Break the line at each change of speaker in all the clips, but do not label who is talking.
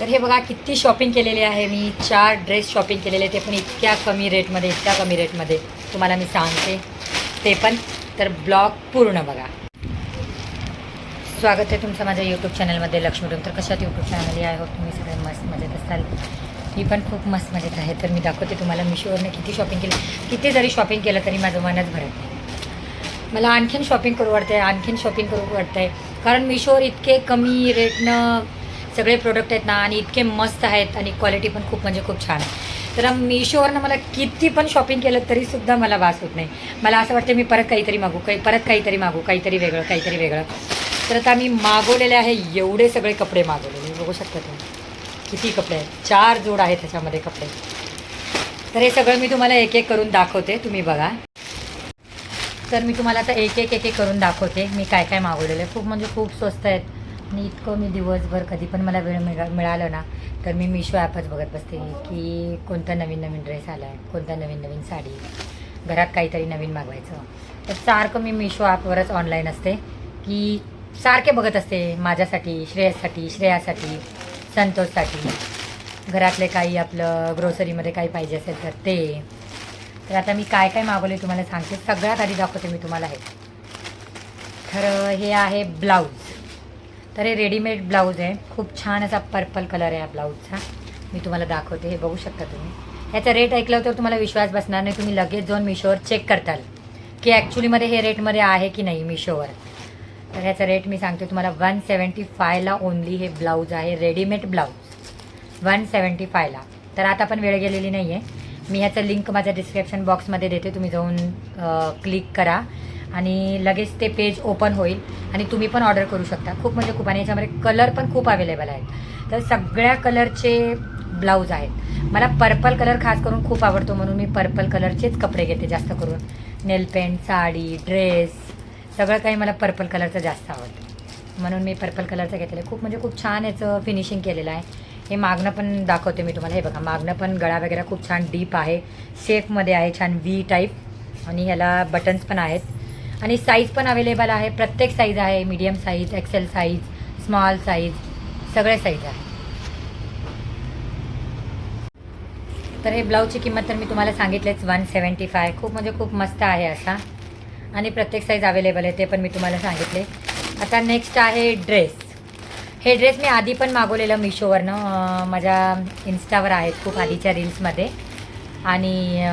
तर हे बघा किती शॉपिंग केलेली आहे. मी चार ड्रेस शॉपिंग केलेले ते पण इतक्या कमी रेटमध्ये इतक्या कमी रेटमध्ये तुम्हाला मी सांगते. ते पण. तर ब्लॉग पूर्ण बघा. स्वागत आहे तुमचं माझ्या यूट्यूब चॅनलमध्ये लक्ष्मीडून तर कशात यूट्यूब चॅनल आहे हो तुम्ही सगळे मस्त मजेत असाल. मी पण खूप मस्त मजेत आहे. तर मी दाखवते तुम्हाला मिशोवरनं किती शॉपिंग केली. किती जरी शॉपिंग केलं तरी माझं मनच भरत नाही. मला आणखीन शॉपिंग करू वाटते आणखीन शॉपिंग करू वाटतंय. कारण मिशोवर इतके कमी रेटनं सगळे प्रोडक्ट आहेत ना आणि इतके मस्त आहेत आणि क्वालिटी पण खूप म्हणजे खूप छान आहे. तर मिशोवरनं मला किती पण शॉपिंग केलं तरीसुद्धा मला वास होत नाही. मला असं वाटतं मी परत काहीतरी मागू काही परत काहीतरी मागू काहीतरी वेगळं काहीतरी वेगळं. तर आता मी मागवलेले आहे एवढे सगळे कपडे मागवलेले. बघू शकता तुम्ही. किती कपडे आहेत. चार जोड आहेत त्याच्यामध्ये कपडे. तर हे सगळं मी तुम्हाला एक एक करून दाखवते. तुम्ही बघा. तर मी तुम्हाला आता एक एक एक एक करून दाखवते. मी काय काय मागवलेलं. आहे खूप म्हणजे खूप स्वस्त आहेत. आणि इतकं मी दिवसभर कधी पण मला वेळ मिळा मिळालं ना तर मी मिशो ॲपच बघत बसते की कोणता नवीन नवीन ड्रेस आला आहे कोणता नवीन नवीन साडी घरात काहीतरी नवीन मागवायचं. तर सारखं मी मिशो ॲपवरच ऑनलाईन असते की सारखे बघत असते माझ्यासाठी श्रेयससाठी श्रेयासाठी संतोषसाठी. घरातले काही आपलं ग्रोसरीमध्ये काही पाहिजे असेल तर ते. तर आता मी काय काय मागवले तुम्हाला सांगते सगळ्यात आधी दाखवते मी तुम्हाला हे. तर हे आहे ब्लाऊज. तर हे रेडीमेड ब्लाऊज आहे. खूप छान असा पर्पल कलर आहे या ब्लाऊजचा मी तुम्हाला दाखवते हे बघू शकता तुम्ही. ह्याचा रेट ऐकलं तर तुम्हाला विश्वास बसणार नाही तुम्ही लगेच जाऊन मिशोवर चेक करताल. की ॲक्च्युलीमध्ये हे रेटमध्ये आहे की नाही मिशोवर तर ह्याचा रेट मी सांगते तुम्हाला वन सेवन्टी फायला ओनली हे ब्लाऊज आहे रेडीमेड ब्लाऊज वन सेवन्टी फायला तर आता पण वेळ गेलेली नाही आहे मी ह्याचं लिंक माझ्या डिस्क्रिप्शन बॉक्समध्ये देते तुम्ही जाऊन क्लिक करा. आणि लगेच ते पेज ओपन होईल आणि तुम्ही पण ऑर्डर करू शकता. खूप म्हणजे खूप आणि याच्यामध्ये कलर पण खूप अवेलेबल आहेत. तर सगळ्या कलरचे ब्लाऊज आहेत. मला पर्पल कलर खास करून खूप आवडतो म्हणून मी पर्पल कलरचेच कपडे घेते जास्त करून. नेल पेंट साडी ड्रेस सगळं काही मला पर्पल कलरचं जास्त आवडतं. म्हणून मी पर्पल कलरचं घेतलेलं खूप म्हणजे खूप छान याचं फिनिशिंग केलेलं आहे. हे मागणं पण दाखवते मी तुम्हाला. हे बघा मागणं पण गळा वगैरे खूप छान डीप आहे. सेफमध्ये आहे छान व्ही टाईप आणि ह्याला बटन्स पण आहेत. आणि साईज पण अवेलेबल आहे. प्रत्येक साईज आहे. Medium size XL size small size सगळे साईज आहे. तर हे ब्लाऊजची किंमत तर मी तुम्हाला सांगितलेच वन सेवन्टी फाय खूप म्हणजे खूप मस्त आहे असा. आणि प्रत्येक साईज अवेलेबल आहे ते पण मी तुम्हाला सांगितले. आता नेक्स्ट आहे ड्रेस हे ड्रेस मी आधी पण मागवलेलं मिशोवरनं. माझ्या इन्स्टावर आहेत खूप आधीच्या रील्समध्ये आणि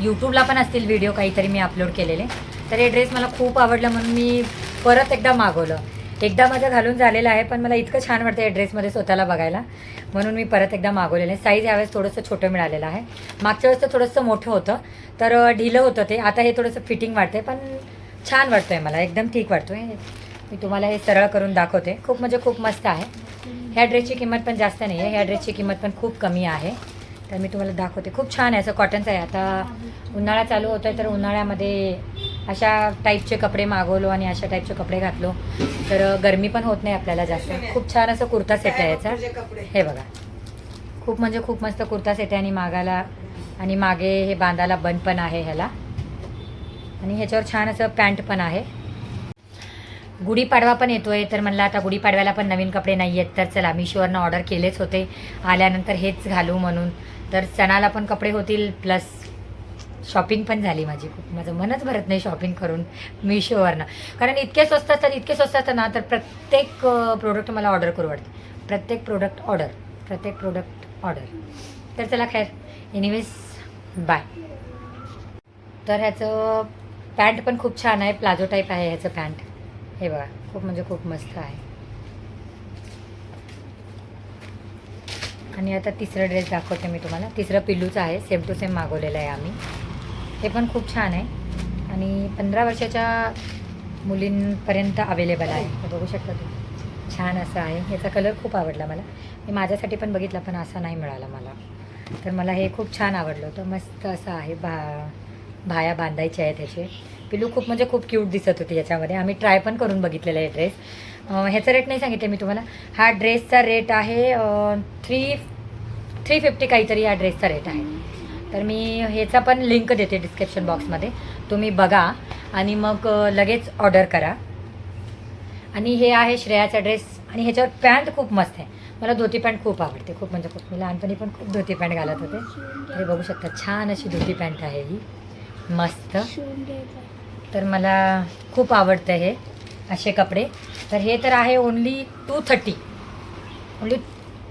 यूट्यूबला पण असतील व्हिडिओ काहीतरी मी अपलोड केलेले. तर हे ड्रेस मला खूप आवडलं म्हणून मी परत एकदा मागवलं. एकदा माझं घालून झालेलं आहे पण मला इतकं छान वाटतं या ड्रेसमध्ये स्वतःला बघायला. म्हणून मी परत एकदा मागवलेलं. आहे साईज यावेळेस थोडंसं छोटं मिळालेलं आहे. मागच्या वेळेस तर थोडंसं मोठं होतं तर ढिलं होतं ते. आता हे थोडंसं फिटिंग वाटते पण छान वाटतं आहे मला. एकदम ठीक वाटतो आहे मी तुम्हाला हे सरळ करून दाखवते. खूप म्हणजे खूप मस्त आहे. ह्या ड्रेसची किंमत पण जास्त नाही आहे ह्या ड्रेसची किंमत पण खूप कमी आहे. तर मी तुम्हाला दाखवते. खूप छान आहे असं कॉटनचं आहे. आता उन्हाळा चालू होतो आहे तर उन्हाळ्यामध्ये अशा टाईपचे कपडे मागवलो आणि अशा टाईपचे कपडे घातलो. तर गरमी पण होत नाही आपल्याला जास्त. खूप छान असं कुर्ता सेट आहे याचा. हे बघा. खूप म्हणजे खूप मस्त कुर्ता सेट आहे आणि मागाला आणि मागे हे बांधाला बंद पण आहे ह्याला. आणि ह्याच्यावर छान असं पॅन्ट पण आहे. गुढीपाडवा पण येतोय. तर म्हणलं आता गुढीपाडव्याला पण नवीन कपडे नाही आहेत तर चला मिशोवरनं ऑर्डर केलेच होते. आल्यानंतर हेच घालू म्हणून. तर सणाला पण कपडे होतील प्लस शॉपिंग पण झाली माझी. खूप माझं मनच भरत नाही शॉपिंग करून मिशोवरनं कारण इतके स्वस्त असतात इतके स्वस्त असतात ना तर प्रत्येक प्रोडक्ट मला ऑर्डर करू वाटते. प्रत्येक प्रोडक्ट ऑर्डर प्रत्येक प्रोडक्ट ऑर्डर तर चला खैर. एनिवेज बाय तर ह्याचं पॅन्ट पण खूप छान आहे. प्लाझो टाईप आहे ह्याचं पॅन्ट हे बघा खूप म्हणजे खूप मस्त आहे. आणि आता तिसरा ड्रेस दाखवते मी तुम्हाला. तिसरं पिल्लूचं आहे सेम टू सेम मागवलेला आहे आम्ही. हे पण खूप छान आहे. आणि पंधरा वर्षाच्या मुलींपर्यंत अवेलेबल आहे. हे बघू शकता तुम्ही. छान असं आहे. ह्याचा कलर खूप आवडला मला. मी माझ्यासाठी पण बघितला पण असा नाही मिळाला मला. तर मला हे खूप छान आवडलं होतं. मस्त असं आहे. भा भाया बांधायचे आहेत त्याचे पिलू खूप म्हणजे खूप क्यूट दिसत होती याच्यामध्ये. आम्ही ट्राय पण करून बघितलेला आहे ड्रेस ह्याचा रेट नाही सांगितले मी तुम्हाला. हा ड्रेसचा रेट आहे थ्री थ्री फिफ्टी काहीतरी या ड्रेसचा रेट आहे. तर मी ह्याचा पण लिंक देते डिस्क्रिप्शन बॉक्समध्ये तुम्ही बघा आणि मग लगेच ऑर्डर करा. आणि हे आहे श्रेयाचा ड्रेस आणि ह्याच्यावर पॅन्ट खूप मस्त आहे. मला धोती पॅन्ट खूप आवडते. खूप म्हणजे खूप. मी लहानपणी पण खूप धोती पॅन्ट घालत होते. हे बघू शकता छान अशी धोती पॅन्ट आहे ही. मस्त. तर मला खूप आवडतं हे असे कपडे. तर हे तर आहे only two thirty only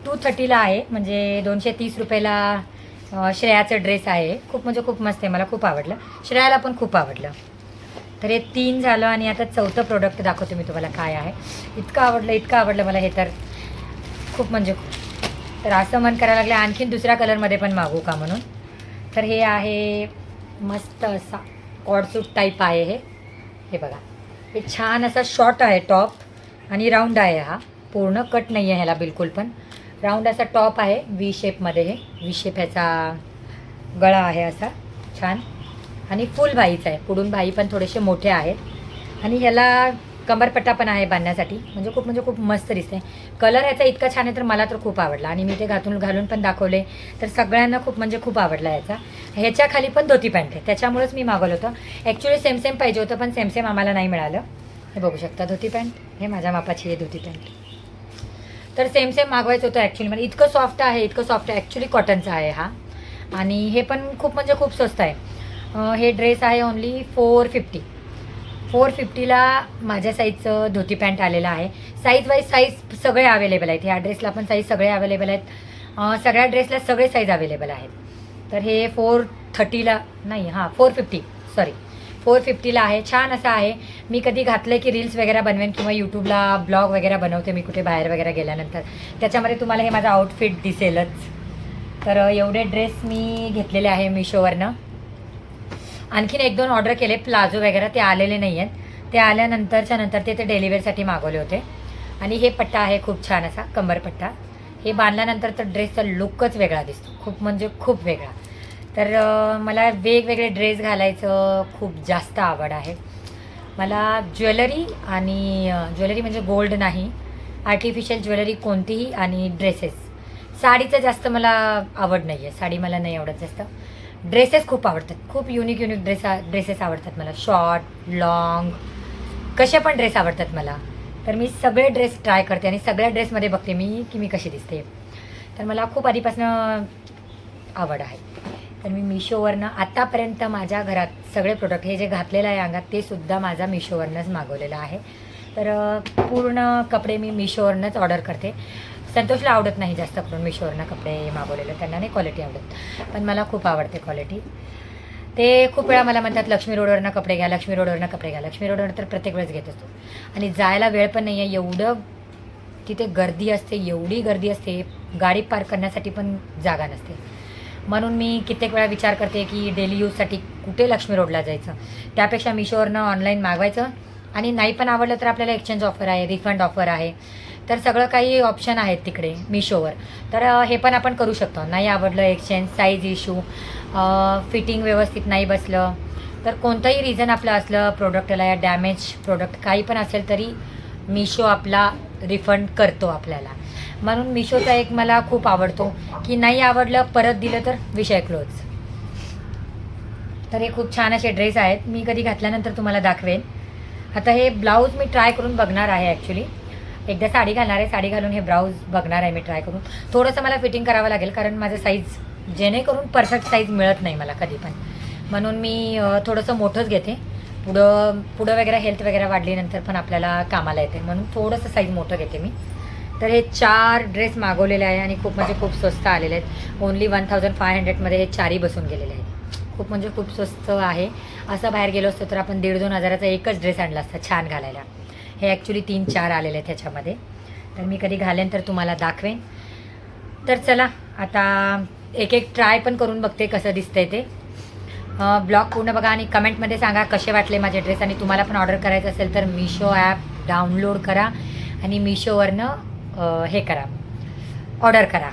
two थर्टीला आहे म्हणजे दोनशे तीस रुपयाला श्रेयाचं ड्रेस आहे. खूप म्हणजे खूप मस्त आहे मला खूप आवडलं. श्रेयाला पण खूप आवडलं. तर हे तीन झालं आणि आता चौथं प्रोडक्ट दाखवते मी तुम्हाला काय आहे. इतकं आवडलं इतकं आवडलं मला हे तर. खूप म्हणजे खूप. तर असं मन करायला लागलं आणखीन दुसऱ्या कलरमध्ये पण मागू का म्हणून? तर हे आहे मस्त असा कॉडसूट टाईप आहे हे. हे बघा. हे छान असा शॉर्ट आहे टॉप आणि राऊंड आहे हा. पूर्ण कट नाही आहे ह्याला बिलकुल पण. राऊंड असा टॉप आहे वी शेपमध्ये हे. वी शेप ह्याचा गळा आहे असा. छान. आणि फुल भाईचा आहे. पुढून भाई पण थोडेसे मोठे आहेत. आणि ह्याला कमरपट्टा पण आहे बांधण्यासाठी. म्हणजे खूप म्हणजे खूप मस्त दिसते कलर ह्याचा इतका छान आहे तर मला तर खूप आवडला. आणि मी ते घातून घालून पण दाखवले. तर सगळ्यांना खूप म्हणजे खूप आवडला याचा ह्याच्या खाली पण धोती पॅन्ट आहे. त्याच्यामुळेच मी मागवलं होतं. ॲक्च्युली सेम सेम पाहिजे होतं पण सेम सेम आम्हाला नाही मिळालं. हे बघू शकता धोती पॅन्ट हे माझ्या मापाची आहे धोती पॅन्ट तर सेम सेम मागवायचं होतं ॲक्च्युली म्हणजे इतकं सॉफ्ट आहे इतकं सॉफ्ट आहे. ॲक्च्युली कॉटनचा आहे हा. आणि हे पण खूप म्हणजे खूप स्वस्त आहे. हे ड्रेस आहे ओन्ली फोर फिफ्टी फोर फिफ्टीला माझ्या साईजचं धोती पॅन्ट आलेलं आहे. साईज वाईज साईज सगळे अवेलेबल आहेत. ह्या ड्रेसला पण साईज सगळे अवेलेबल आहेत. सगळ्या ड्रेसला सगळे साईज अवेलेबल आहेत. तर हे फोर थर्टीला नाही हां फोर फिफ्टी सॉरी फोर फिफ्टीला आहे. छान असं आहे. मी कधी घातलं की रील्स वगैरे बनवेन किंवा यूट्यूबला ब्लॉग वगैरे बनवते मी कुठे बाहेर वगैरे गेल्यानंतर. त्याच्यामध्ये तुम्हाला हे माझं आउटफिट दिसेलच. तर एवढे ड्रेस मी घेतलेले आहे मिशोवरनं. आणखीन एक दोन ऑर्डर केले. प्लाझो वगैरे ते आलेले नाही आहेत ते आल्यानंतरच्या नंतर ते ते डेलिव्हरीसाठी मागवले होते. आणि हे पट्टा आहे खूप छान असा कंबरपट्टा हे बांधल्यानंतर तर ड्रेसचा लुकच वेगळा दिसतो. खूप म्हणजे खूप वेगळा. तर मला वेगवेगळे ड्रेस घालायचं खूप जास्त आवड आहे. मला ज्वेलरी आणि ज्वेलरी म्हणजे गोल्ड नाही. आर्टिफिशियल ज्वेलरी कोणतीही आणि ड्रेसेस साडीचं जास्त मला आवड नाही आहे साडी मला नाही आवडत जास्त. ड्रेसेस खूप आवडतात. खूप युनिक युनिक ड्रेस ड्रेसेस आवडतात मला. शॉर्ट लॉंग कसे पण ड्रेस आवडतात मला. तर मी सगळे ड्रेस ट्राय करते आणि सगळ्या ड्रेसमध्ये बघते मी की मी कशी दिसते. तर मला खूप आधीपासून आवड आहे. तर मी मिशोवरनं आतापर्यंत माझ्या घरात सगळे प्रोडक्ट हे जे घातलेलं आहे अंगात ते सुद्धा माझा मिशोवरनंच मागवलेलं आहे. तर पूर्ण कपडे मी मिशोवरनंच ऑर्डर करते. संतोषला आवडत नाही जास्त करून. मिशोवरनं कपडे मागवलेले त्यांना नाही क्वालिटी आवडत. पण मला खूप आवडते क्वालिटी ते खूप वेळा मला म्हणतात लक्ष्मी रोडवरनं कपडे घ्या लक्ष्मी रोडवरनं कपडे घ्या. लक्ष्मी रोडवर तर प्रत्येक वेळेस घेत असतो. आणि जायला वेळ पण नाही आहे एवढं तिथे गर्दी असते एवढी गर्दी असते गाडी पार्क करण्यासाठी पण जागा नसते. म्हणून मी कित्येक वेळा विचार करते की डेली यूजसाठी कुठे लक्ष्मी रोडला जायचं? त्यापेक्षा मिशोवरनं ऑनलाईन मागवायचं. आणि नाही पण आवडलं तर आपल्याला एक्सचेंज ऑफर आहे रिफंड ऑफर आहे. तर सगळं काही ऑप्शन आहेत तिकडे मिशोवर तर हे पण आपण करू शकतो. नाही आवडलं एक्सचेंज साईज इशू फिटिंग व्यवस्थित नाही बसलं तर कोणतंही रिझन आपलं असलं प्रोडक्टला या डॅमेज प्रोडक्ट काही पण असेल तरी मिशो आपला रिफंड करतो आपल्याला. म्हणून मिशोचा एक मला खूप आवडतो की नाही आवडलं परत दिलं तर विषय क्लोज तर हे खूप छान असे ड्रेस आहेत. मी कधी घातल्यानंतर तुम्हाला दाखवेन. आता हे ब्लाऊज मी ट्राय करून बघणार आहे ॲक्च्युली एकदा साडी घालणार आहे साडी घालून हे ब्राऊज बघणार आहे मी ट्राय करून. थोडंसं मला फिटिंग करावं लागेल कारण माझं साईज जेणेकरून परफेक्ट साईज मिळत नाही मला कधी पण. म्हणून मी थोडंसं मोठंच घेते. पुढं पुढं वगैरे हेल्थ वगैरे वाढलीनंतर पण आपल्याला कामाला येते. म्हणून थोडंसं साईज मोठं घेते मी. तर हे चार ड्रेस मागवलेले आहे आणि खूप म्हणजे खूप स्वस्त आलेले आहेत. ओन्ली वन थाउजंड फाय हंड्रेडमध्ये हे चारही बसून गेलेले आहेत. खूप म्हणजे खूप स्वस्त आहे. असं बाहेर गेलो असतो तर आपण दीड दोन हजाराचा एकच ड्रेस आणला असता छान घालायला. हे ॲक्च्युली तीन चार आलेले आहेत ह्याच्यामध्ये. तर मी कधी घालेन तर तुम्हाला दाखवेन. तर चला आता एक एक ट्राय पण करून बघते कसं दिसतंय ते. ब्लॉग पूर्ण बघा आणि कमेंटमध्ये सांगा कसे वाटले माझे ड्रेस आणि तुम्हाला पण ऑर्डर करायचं असेल तर मिशो ॲप डाउनलोड करा आणि मिशोवरनं हे करा. ऑर्डर करा.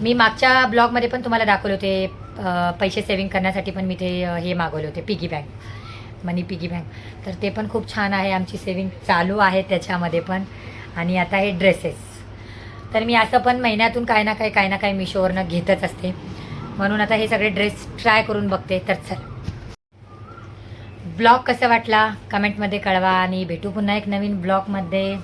मी मागच्या ब्लॉगमध्ये पण तुम्हाला दाखवले होते पैसे सेविंग करण्यासाठी पण मी ते हे मागवले होते piggy bank money piggy bank. तर ते पण खूप छान आहे. आमची सेविंग चालू आहे त्याच्यामध्ये पण. आणि आता हे ड्रेसेस. तर मी असं पण महिन्यातून काय ना काय काय ना काय मिशोवरनं घेतच असते. म्हणून आता हे सगळे ड्रेस ट्राय करून बघते. तर चल. ब्लॉग कसा वाटला? कमेंटमध्ये कळवा. आणि भेटू पुन्हा एक नवीन ब्लॉगमध्ये.